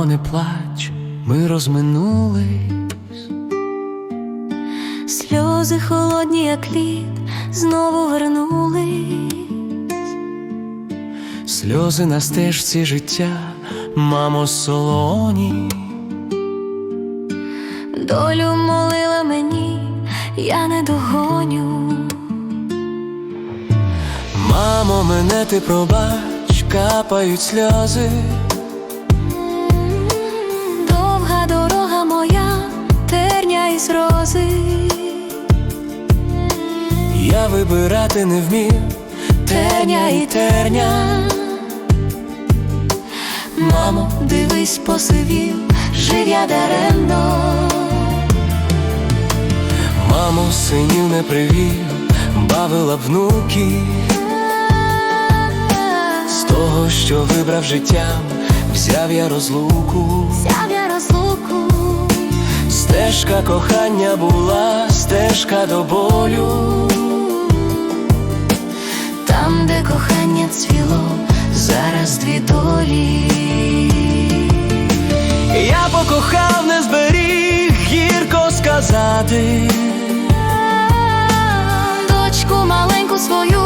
не плач, ми розминулись. Сльози холодні, як лід, знову вернулись. Сльози на стежці життя, мамо солоні. Долю молила мені, я не догоню. Мамо, мене ти пробач, капають сльози. Терня рози. Я вибирати не вмів, терня і терня. Мамо, дивись, посивів, жив я даремно. Мамо, синів не привів, бавила б внуків. З того, що вибрав життям, взяв я розлуку. Взяв я розлуку, Стежка кохання була, стежка до болю. там, де кохання цвіло, зараз дві долі. Я покохав, не зберіг, гірко сказати. Дочку маленьку свою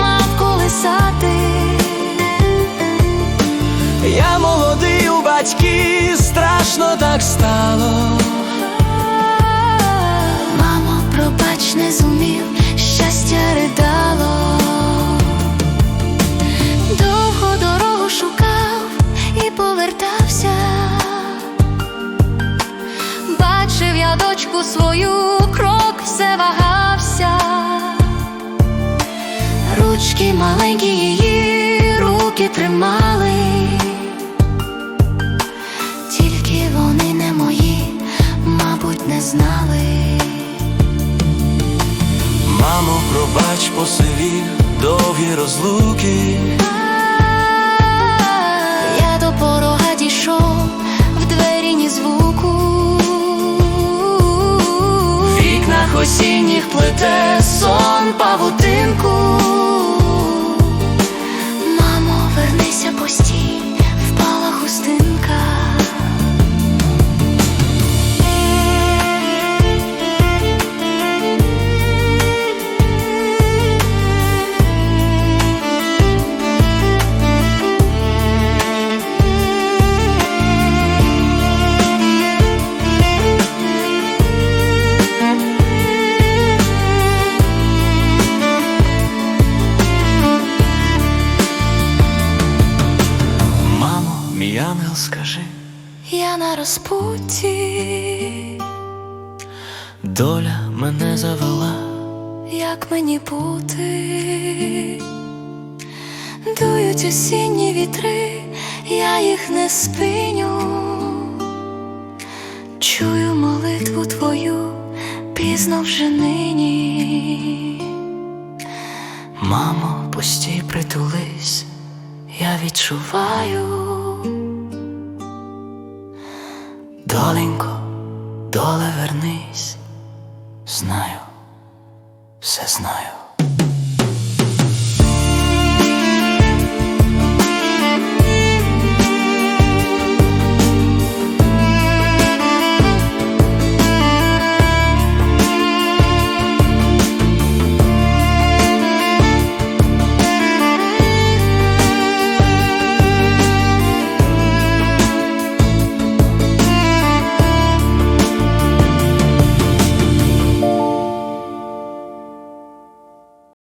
мав колисати. Я молодий у батьки, страшно так стало. Свою, крок все вагався. Ручки маленькі її руки тримали. Тільки вони не мої, мабуть, не знали. Мамо, пробач, посивів, довгі розлуки. Осінніх плете сон павутинку. Мамо, вернися постій, ангел, скажи, Я на розпутті, доля мене завела. як мені бути, дують осінні вітри, я їх не спиню, чую молитву твою пізно вже нині. Мамо, постій, притулись, я відчуваю. Доленько, доле вернись, знаю, все знаю.